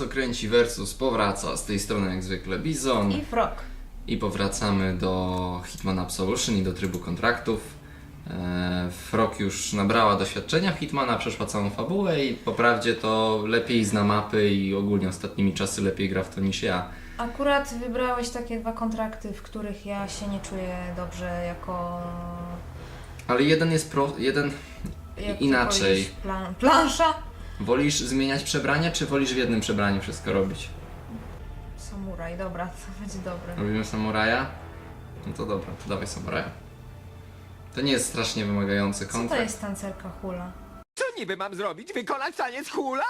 To kręci versus powraca z tej strony jak zwykle Bizon I frog. i powracamy do Hitman Absolution i do trybu kontraktów. E, Frog już nabrała doświadczenia w Hitmana, przeszła całą fabułę i po prawdzie to lepiej zna mapy i ogólnie ostatnimi czasy lepiej gra w to niż ja. Akurat wybrałeś takie dwa kontrakty, w których ja się nie czuję dobrze jako... Ale jeden jest pro, jeden jak inaczej. Plan, plansza? Wolisz zmieniać przebrania, czy wolisz w jednym przebraniu wszystko robić? Samuraj, dobra, to będzie dobre. Robimy samuraja? No to dobra, to dawaj samuraja. To nie jest strasznie wymagający Co to jest tancerka hula? Co niby mam zrobić? Wykonać taniec hula?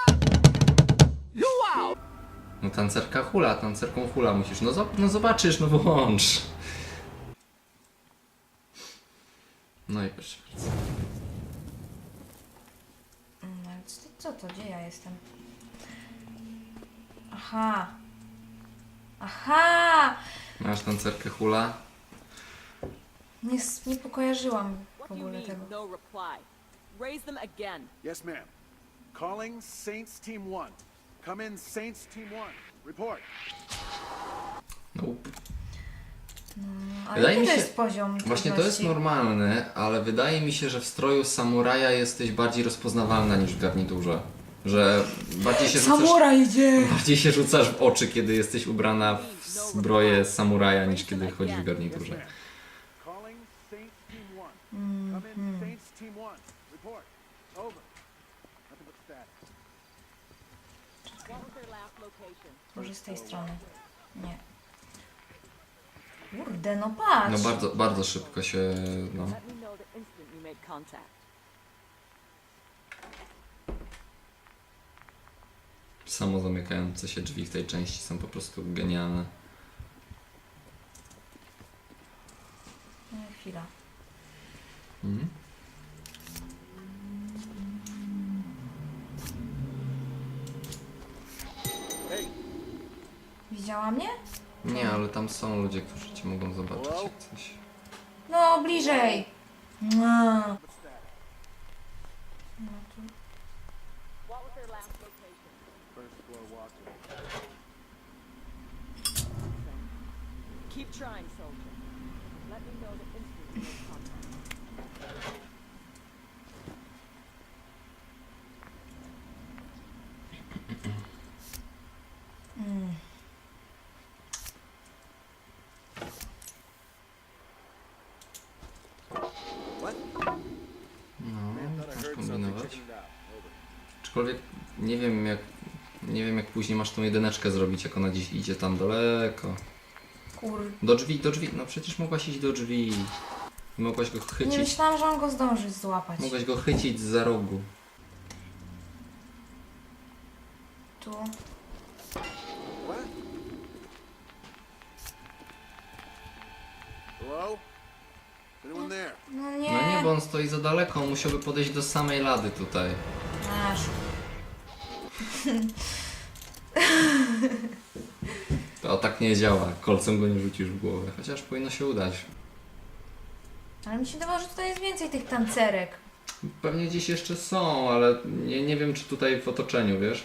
Wow! No tancerka hula, tancerką hula musisz. No, no zobaczysz, no włącz. No i proszę bardzo. Mm, ale Co, to? Gdzie ja jestem? Aha. Aha! Masz tancerkę hula. Nie, s- nie pokojarzyłam w What do you ogóle mean, tego. no reply? Raise them again. Yes, ma'am. Calling Saints Team 1. Come in, Saints Team 1. Report. Nope. Ale Wydaje jaki mi to się- jest poziom Właśnie to jest trudności? normalne, ale wydaje mi się, że w stroju samuraja jesteś bardziej rozpoznawalna niż w garniturze. Że bardziej się rzucasz, Samuraj idzie! bardziej się rzucasz w oczy, kiedy jesteś ubrana w zbroję samuraja, niż kiedy chodzisz w garniturze. ma'am. Calling Saints Team 1. Come in, Saints Team 1. Report. Over. Nothing but static. What was their last location? Może z tej strony. Nie. Kurde, no patrz! No bardzo, bardzo szybko się, no. Let me know the instant you make contact. Samo zamykające się drzwi w tej części są po prostu genialne. No, chwila. Mhm. Ale tam są ludzie, którzy cię mogą zobaczyć jak coś. No, bliżej! No. No tu. Keep trying, soldier. Let me know the instant you make contact. Mm. What? No, Man, thought I masz heard something kombinować. kicking it out. Over. Aczkolwiek nie wiem jak, nie wiem jak później masz tą jedyneczkę zrobić, jak ona dziś idzie tam daleko. Kur... Do drzwi, do drzwi, no przecież mogłaś iść do drzwi. Mogłaś go Nie chycić, myślałam, że on go zdąży złapać. mogłaś go chycić za rogu. Tu. What? Hello? Anyone there? No nie. No nie, bo on stoi za daleko, on musiałby podejść do samej lady tutaj. Aż. To tak nie działa, kolcem go nie rzucisz w głowę, chociaż powinno się udać. Ale mi się wydawało, że tutaj jest więcej tych tancerek. Pewnie gdzieś jeszcze są, ale nie, nie wiem czy tutaj w otoczeniu, wiesz?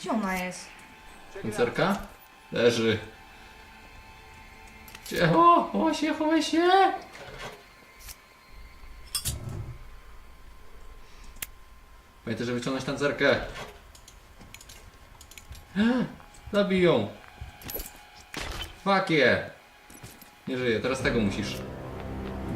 Gdzie ona jest? Pancerka? Leży. Cicho, chowaj się, chowaj się! Pamiętaj, żeby wyciągnąć tancerkę. Zabij ją. Fuck yeah. Nie żyje, teraz tego musisz.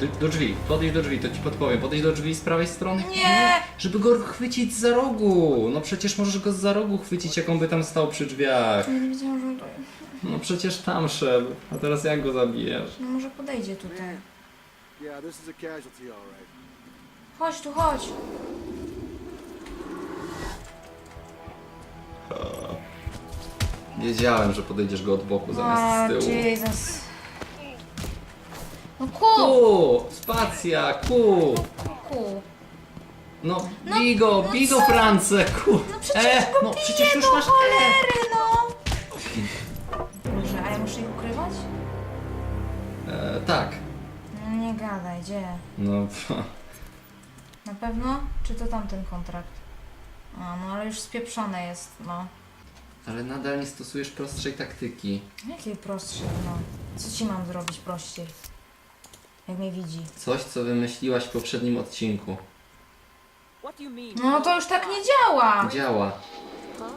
Do, do drzwi, podejdź do drzwi, to ci podpowiem. Podejdź do drzwi z prawej strony. Nie! Żeby go chwycić za rogu. No przecież możesz go za rogu chwycić, jak on by tam stał przy drzwiach. Nie wiedziałam, że on tu... No przecież tam szedł, a teraz jak go zabijesz? No może podejdzie tutaj. Chodź tu, chodź. Wiedziałem, że podejdziesz go od boku zamiast z tyłu. Jesus. No ku, Ku! Spacja! Ku! ku. No, No, bigo, no bigo co? France, ku! No przecież e, go no bije przecież już do masz E! cholery, no. Dobrze, a ja muszę ich ukrywać? E, tak. No nie gadaj, gdzie? No, Na pewno? Czy to tamten kontrakt? A, no ale już spieprzone jest, no. Ale nadal nie stosujesz prostszej taktyki. Jakiej prostszej, no. Co ci mam zrobić prościej? Jak mnie widzi. Coś, co wymyśliłaś w poprzednim odcinku. No to już tak nie działa! Działa. Huh?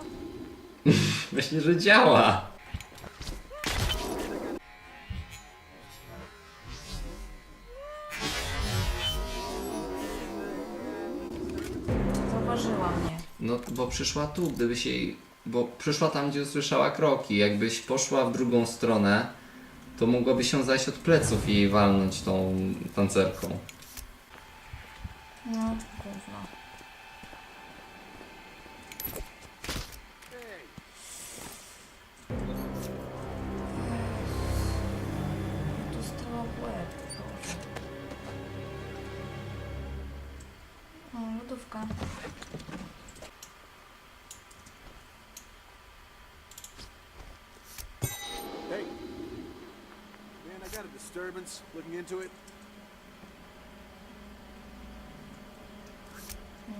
Myślę, że działa. Zauważyła mnie. No, bo przyszła tu, gdyby się jej... Bo przyszła tam, gdzie usłyszała kroki. Jakbyś poszła w drugą stronę, to mogłaby się zajść od pleców i walnąć tą tancerką. No, gówno. Disturbance. Looking into it.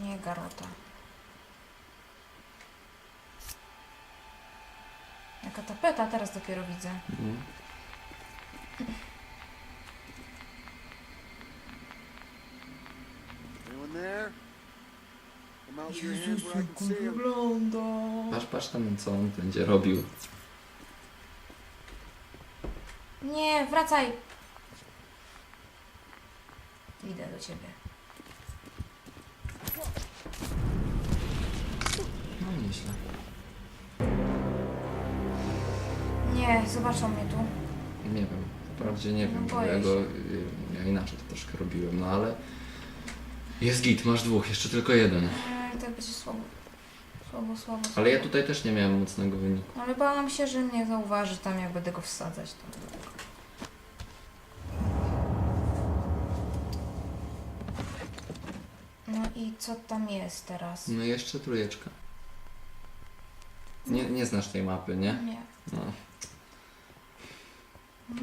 Nie garota. Jaka tapeta, teraz dopiero widzę. Mhm. Anyone there? Come out with your hands where I can see 'em. wygląda. Patrz, patrz tam, co on będzie robił. Nie, wracaj. Idę do ciebie. No, nieźle. Nie, zobaczą mnie tu. Nie wiem, wprawdzie nie No wiem, bo ja go, y, ja inaczej to troszkę robiłem, no ale jest git, masz dwóch, jeszcze tylko jeden. Ej, tak będzie słabo. Słabo, słabo. Ale ja słabo. tutaj też nie miałem mocnego wyniku. Ale bałam się, że mnie zauważy tam, jak będę go wsadzać. To... i co tam jest teraz? No i jeszcze trójeczka. Nie, nie znasz tej mapy, nie? Nie. No.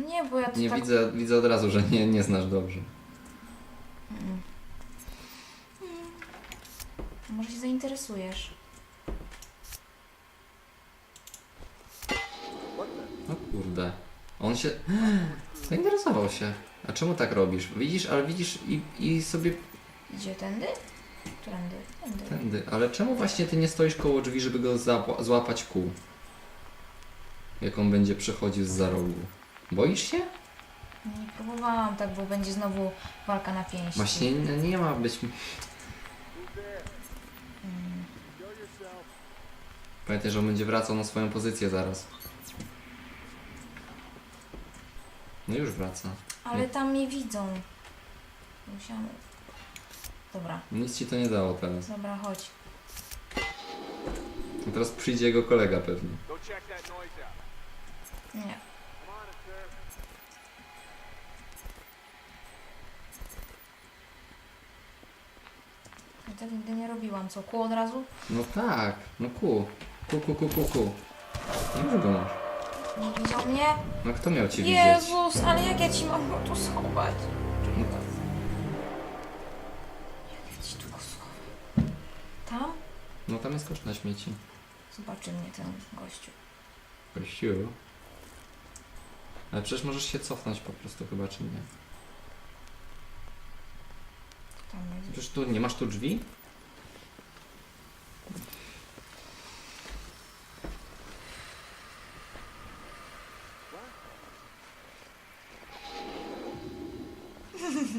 Nie, bo ja to Nie tak... widzę, widzę od razu, że nie, nie znasz dobrze. Mm. Może się zainteresujesz. No kurde. On się zainteresował się. A czemu tak robisz? Widzisz, ale widzisz i, i sobie Idzie tędy? Tędy, tędy. tędy. Ale czemu właśnie ty nie stoisz koło drzwi, żeby go złapać kół? Jak on będzie przechodził z za rogu. Boisz się? Nie próbowałam tak, bo będzie znowu walka na pięści. Właśnie nie, nie ma być... Mm. Pamiętaj, że on będzie wracał na swoją pozycję zaraz. No już wraca. Ale tam mnie widzą. Musiałam... Dobra, Nic ci to nie dało teraz. dobra, chodź. A teraz przyjdzie jego kolega pewnie. Go check that noise out. Nie. Come on. Ja tak nigdy nie robiłam. Co, kół od razu? No tak, no ku. Ku, ku, ku, ku, ku. Już go masz. Nie widział mnie? No kto miał cię widzieć? Jezus, ale jak ja ci mam go tu schować? No tam jest kosz na śmieci. Zobaczy mnie ten gościu. Kościół. Ale przecież możesz się cofnąć po prostu chyba, czy nie? Tam gdzieś. Przecież tu, nie masz tu drzwi?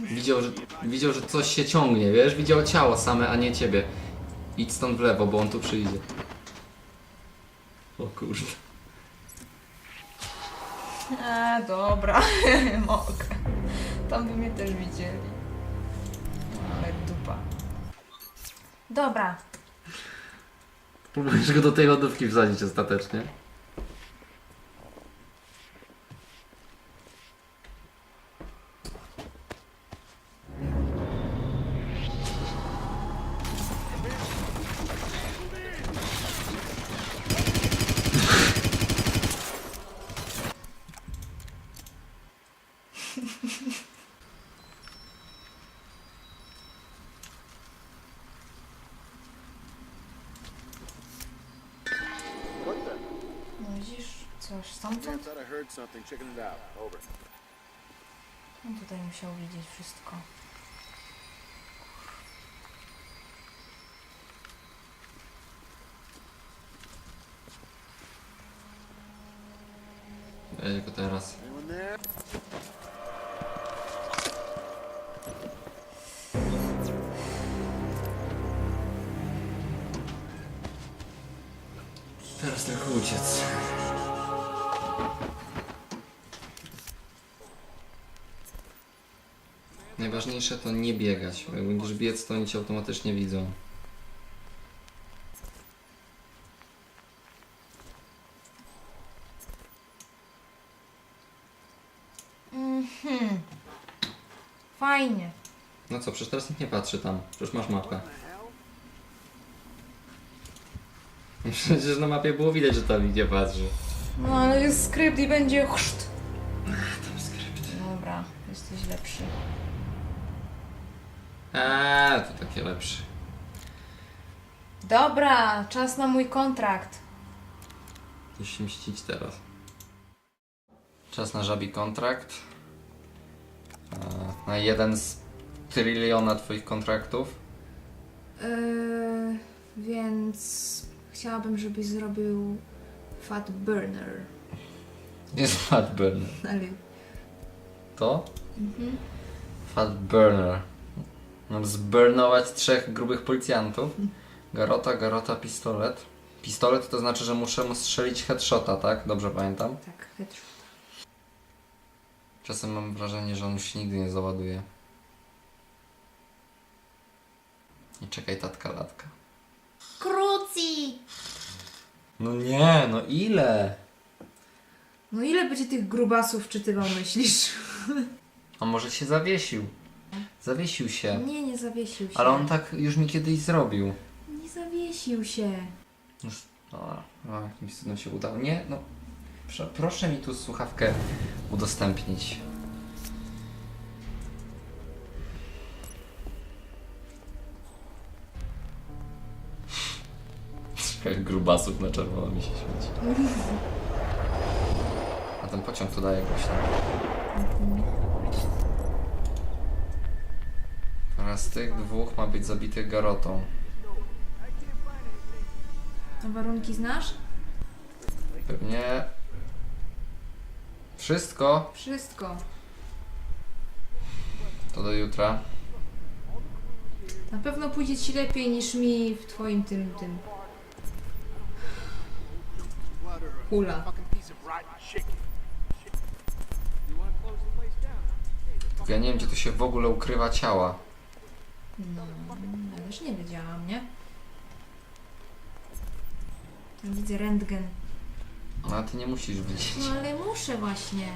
Widział że, widział, że coś się ciągnie, wiesz? Widział ciało same, a nie ciebie. Idź stąd w lewo, bo on tu przyjdzie. O kurde. E, dobra, mogę. tam by mnie też widzieli. Ale dupa. Dobra, Próbujesz go do tej lodówki wsadzić ostatecznie. Over. On tutaj musiał widzieć wszystko. Weź go teraz. Teraz tylko uciec. Najważniejsze to nie biegać, jak będziesz biec, to oni cię automatycznie widzą. Mhm. Fajnie. No co, przecież teraz nikt nie patrzy tam. Przecież masz mapę. Przecież na mapie było widać, że tam idzie patrzy. No ale jest skrypt i będzie chrzt. Tam skrypt. Dobra, jesteś lepszy. Eee, to takie lepsze. Dobra, czas na mój kontrakt. Musisz się mścić teraz. Czas na żabi kontrakt. Eee, na jeden z tryliona twoich kontraktów. Yy, więc chciałabym, żebyś zrobił Fat Burner. Jest Fat Burner. Ale To? Fat Burner. Mam zburnować trzech grubych policjantów. Garota, garota, pistolet. Pistolet to znaczy, że muszę mu strzelić headshota, tak? Dobrze pamiętam? tak, headshot. Czasem mam wrażenie, że on już się nigdy nie załaduje. I czekaj, tatka latka. Kruci! No nie, no ile? No ile będzie tych grubasów czytywał, myślisz? On może się zawiesił. Zawiesił się. Nie, nie zawiesił się. Ale on tak już mi kiedyś zrobił. Nie zawiesił się. Już, no, no jakimś cudem się udało. Nie, no. Proszę, proszę mi tu słuchawkę udostępnić. Jak grubasów na czerwono mi się świeci. A ten pociąg to daje głośno. Teraz z tych dwóch ma być zabity garotą. A warunki znasz? Pewnie wszystko Wszystko. to do jutra. Na pewno pójdzie ci lepiej niż mi w twoim tym, tym. Hula. Ja nie wiem, gdzie tu się w ogóle ukrywa ciała. No, ja też nie wiedziałam, nie? Widzę rentgen. No a ty nie musisz widzieć. No ale muszę właśnie.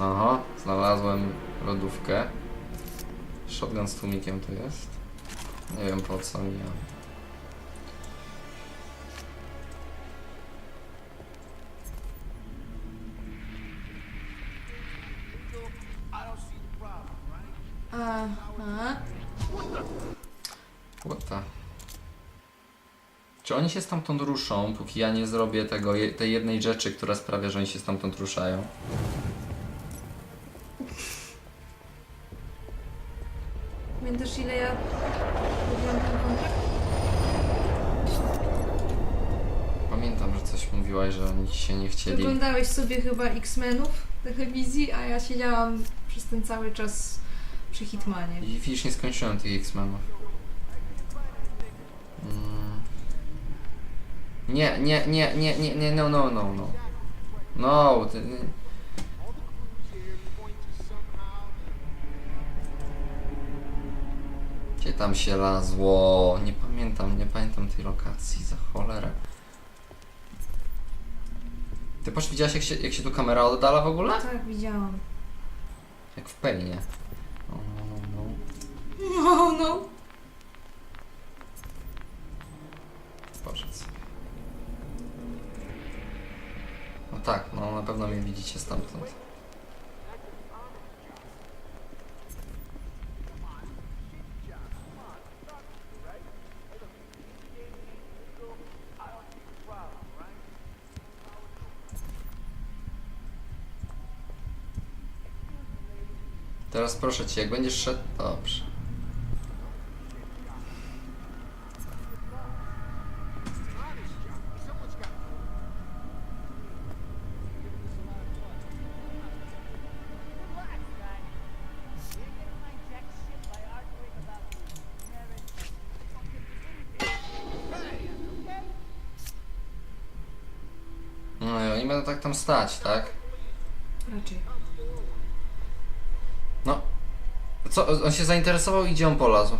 Aha, znalazłem lodówkę. Shotgun z tłumikiem to jest. Nie wiem po co mi. Czy oni się stamtąd ruszą, póki ja nie zrobię tego, je- tej jednej rzeczy, która sprawia, że oni się stamtąd ruszają? Pamiętasz ile ja robiłam ten kontrakt? Pamiętam, że coś mówiłaś, że oni się nie chcieli. Oglądałeś sobie chyba X-Menów telewizji, a ja siedziałam przez ten cały czas przy Hitmanie. I widzisz, nie skończyłem tych X-Menów. Nie, nie, nie, nie, nie, nie, no, no, no, no. No, ty... Gdzie tam się lazło? Nie pamiętam, nie pamiętam tej lokacji, za cholerę. Ty patrz, widziałaś jak się, jak się tu kamera oddala w ogóle? Tak, widziałam. Jak w pejnie. No, no, no. No, no. no. Tak, no na pewno mnie widzicie stamtąd. Teraz proszę cię, jak będziesz szedł... Dobrze. Stać, tak? Raczej. No. Co, on się zainteresował i gdzie on polazł?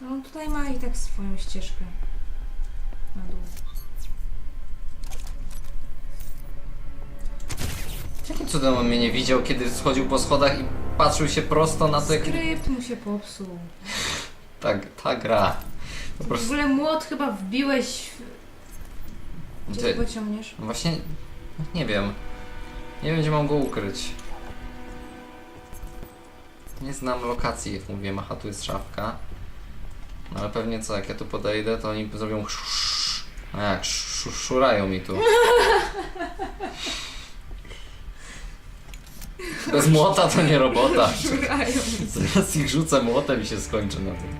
No on tutaj ma i tak swoją ścieżkę. Na dół. Jakim cudem on mnie nie widział, kiedy schodził po schodach i patrzył się prosto na jak... Skrypt mu się popsuł. Ta, ta gra. Po W prostu... ogóle młot chyba wbiłeś... w- Gdzie Ty- ty pociągniesz? No Właśnie... Nie wiem. Nie wiem, gdzie mam go ukryć. Nie znam lokacji, jak mówiłem, aha, tu jest szafka. No ale pewnie co, jak ja tu podejdę, to oni zrobią sz- A jak, sz- szurają mi tu. Bez młota to nie robota. Szurają. Zaraz ich rzucę młotem i się skończy na tym.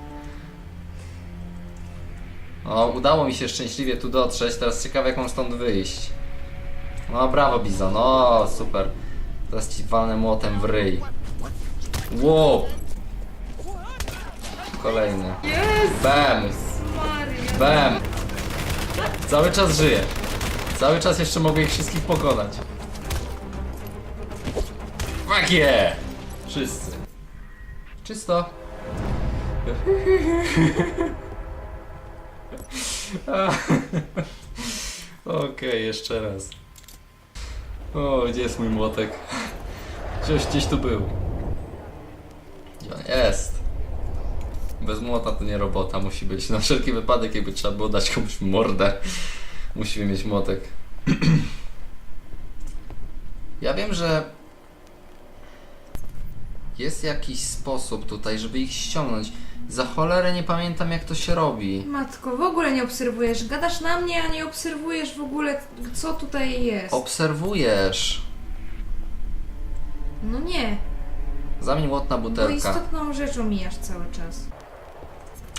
O, udało mi się szczęśliwie tu dotrzeć, teraz ciekawe jak mam stąd wyjść. No brawo Bizon, o super. Teraz ci walnę młotem w ryj. Wow! Kolejny. Bam! Bam! Cały czas żyję. Cały czas jeszcze mogę ich wszystkich pokonać. Fuck yeah! Wszyscy. Czysto. Okej, jeszcze raz. O, gdzie jest mój młotek? Gdzieś, gdzieś tu był. Jest? Bez młota to nie robota musi być. Na wszelki wypadek, jakby trzeba było dać komuś mordę, musimy mieć młotek. Ja wiem, że jest jakiś sposób tutaj, żeby ich ściągnąć. Za cholerę nie pamiętam jak to się robi. Matko, w ogóle nie obserwujesz. Gadasz na mnie, a nie obserwujesz w ogóle, co tutaj jest. Obserwujesz. No nie, Zamień młot na bo butelkę. istotną rzecz omijasz cały czas.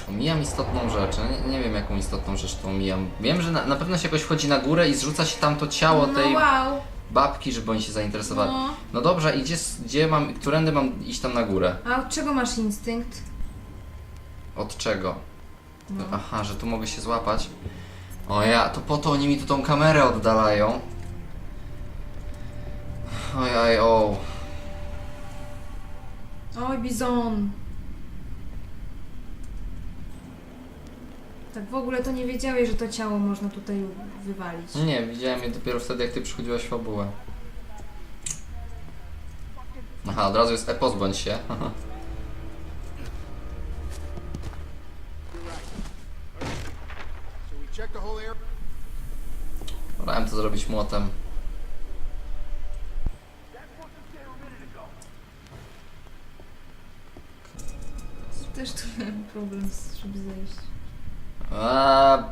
Omijam istotną rzecz. Nie, nie wiem jaką istotną rzecz tu omijam. Wiem, że na, na pewno się jakoś wchodzi na górę i zrzuca się tam to ciało no tej wow. babki, żeby oni się zainteresowali. No. No dobrze, i gdzie, gdzie mam, którędy mam iść tam na górę? A od czego masz instynkt? Od czego? No. Aha, że tu mogę się złapać. O ja, to po to oni mi tu tą kamerę oddalają. Ojaj, o. Oj, bizon. Tak w ogóle to nie wiedziałeś, że to ciało można tutaj wywalić. Nie, widziałem je dopiero wtedy, jak ty przychodziłaś w fabułę. Aha, od razu jest e, pozbądź się. to zrobić młotem. Też tu miałem problem, z- żeby zejść. A,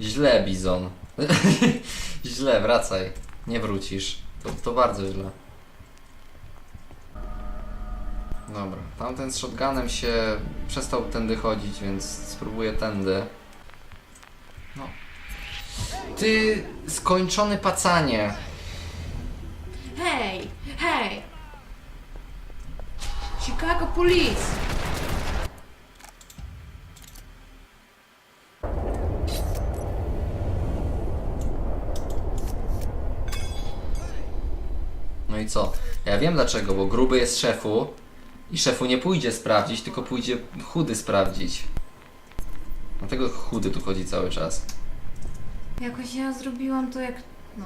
źle, Bizon. źle, wracaj. Nie wrócisz. To, to bardzo źle. Dobra, tamten z shotgunem się przestał tędy chodzić, więc spróbuję tędy. No. Ty skończony pacanie. Hej, hej! Chicago Police! No i co? Ja wiem dlaczego, bo gruby jest szefu I szefu nie pójdzie sprawdzić, tylko pójdzie chudy sprawdzić. Dlatego chudy tu chodzi cały czas. Jakoś ja zrobiłam to jak... No.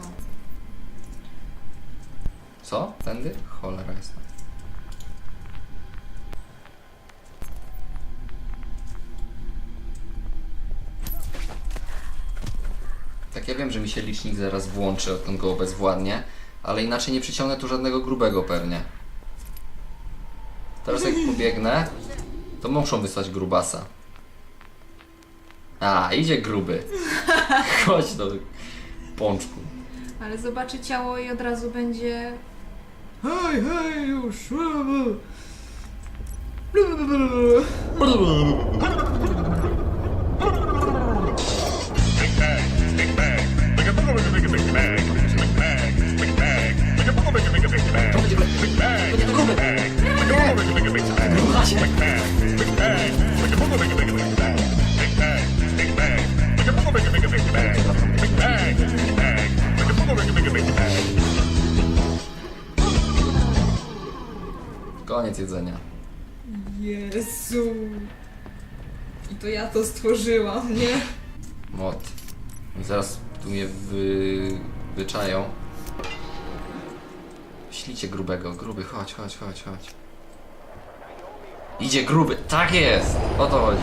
Co? Tędy? Cholera jest. Tak, ja wiem, że mi się licznik zaraz włączy, odkąd go obezwładnię, ale inaczej nie przyciągnę tu żadnego grubego pewnie. Teraz jak pobiegnę, to muszą wysłać grubasa. A, idzie gruby. Chodź do pączku. Ale zobaczy ciało i od razu będzie... Hej, hej, już! Koniec jedzenia. Jezu! I to ja to stworzyłam, nie? Mod. I zaraz tu mnie wy... wyczają. Ślicie grubego. Gruby, chodź, chodź, chodź, chodź. Idzie gruby. Tak jest! O to chodzi.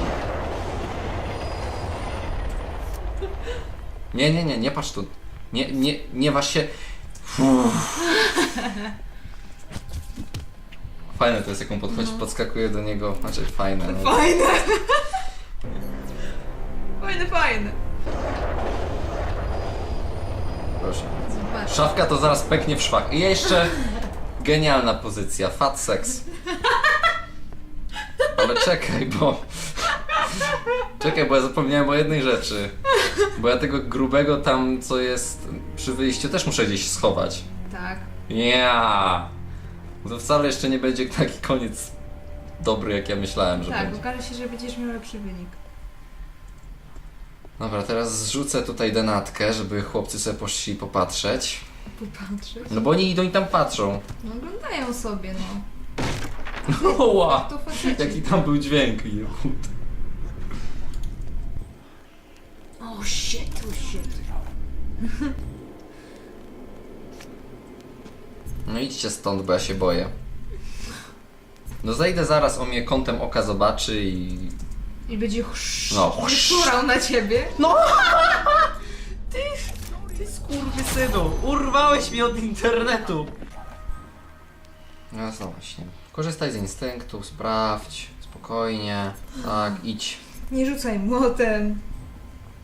Nie, nie, nie, nie patrz tu. Nie, nie, nie waż się. Uff. Fajne to jest, jak on podchodzi, podskakuje do niego. Znaczy, fajne. No. Fajne! fajne, fajne! Proszę. Zobacz. Szafka to zaraz pęknie w szwach. I jeszcze genialna pozycja, fat sex. Ale czekaj, bo... Czekaj, bo ja zapomniałem o jednej rzeczy. Bo ja tego grubego tam, co jest przy wyjściu, też muszę gdzieś schować. Tak. Ja. To wcale jeszcze nie będzie taki koniec dobry, jak ja myślałem, że Tak, będzie. okaże się, że będziesz miał lepszy wynik. Dobra, teraz zrzucę tutaj denatkę, żeby chłopcy sobie poszli popatrzeć. Popatrzeć. No bo oni idą i tam patrzą. No oglądają sobie, no. Oła! To faceci. Jaki tam był dźwięk. jechut. O, shit, o, shit. No idźcie stąd, bo ja się boję. No zejdę zaraz, on mnie kątem oka zobaczy i... I będzie chsz, No. no. szurał na ciebie. Ty skurwysynu, urwałeś mnie od internetu! No no właśnie. Korzystaj z instynktu, sprawdź, spokojnie. Tak, idź, Nie rzucaj młotem.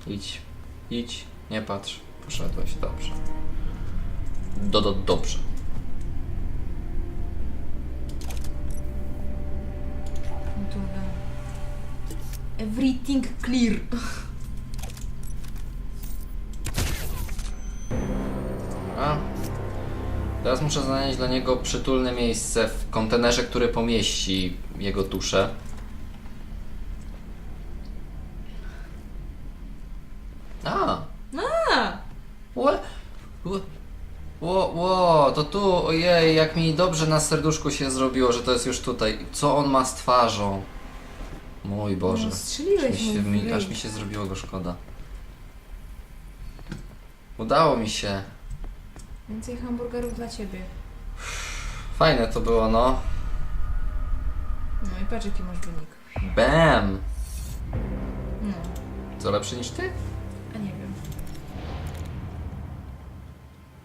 idź, idź, nie patrz. Poszedłeś, dobrze. Do, do, dobrze. Everything clear. Dobra. Teraz muszę znaleźć dla niego przytulne miejsce w kontenerze, który pomieści jego duszę. A! A, ło, ło, ło, to tu, ojej, jak mi dobrze na serduszku się zrobiło, że to jest już tutaj. Co on ma z twarzą? Mój Boże. No, strzeliłeś aż mi, się, mi, aż mi się zrobiło go szkoda. Udało mi się. więcej hamburgerów dla ciebie. Fajne to było, no. No i patrz jaki masz wynik. Bam! No, Co lepszy niż ty? a nie wiem.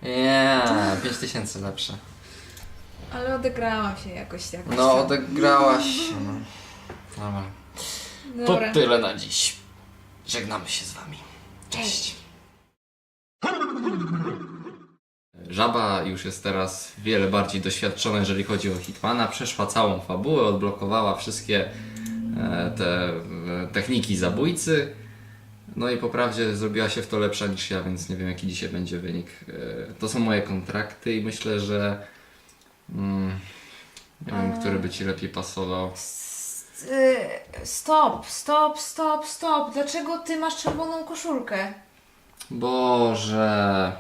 Nie, 5000 lepsze. Ale odegrałam się jakoś jakoś. No, odegrałaś się. No. Dobra. Dobra. To tyle na dziś. Żegnamy się z wami. Cześć. Żaba już jest teraz wiele bardziej doświadczona, jeżeli chodzi o Hitmana. Przeszła całą fabułę, odblokowała wszystkie e, te e, techniki zabójcy. No i po prawdzie zrobiła się w to lepsza niż ja, więc nie wiem jaki dzisiaj będzie wynik. E, to są moje kontrakty i myślę, że mm, nie wiem, który by Ci lepiej pasował. Y, Stop, stop, stop, stop. Dlaczego ty masz czerwoną koszulkę? Boże.